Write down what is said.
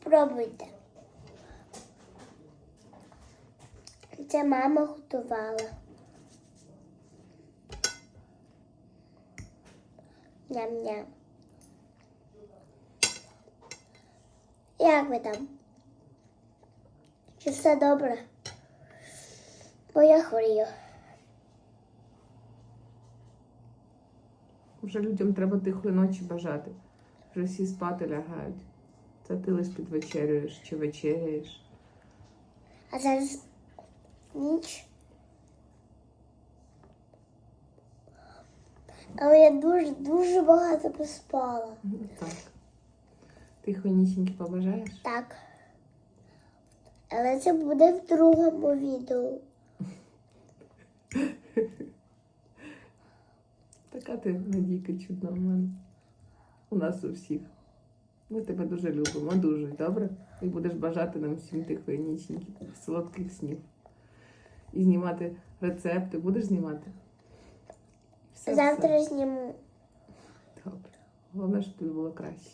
Спробуйте. Це мама готувала. Ням-ням. Як ви там? Чи все добре? Бо я хворію. Вже людям треба тихої ночі бажати. Вже всі спати лягають. Це ти лиш підвечерюєш чи вечеряєш. А зараз ніч. Але я дуже дуже багато поспала. Ну, Так. Тихої ніченьки побажаєш? Так. Але це буде в другому відео. Така ти надійка чудна в мене. У нас у всіх. Ми тебе дуже любимо, дуже добре. Ти будеш бажати нам всім тих ніченьки, солодких снів. І знімати рецепти. Будеш знімати? Все, Завтра все. зніму. Добре. Головне, щоб тобі було краще.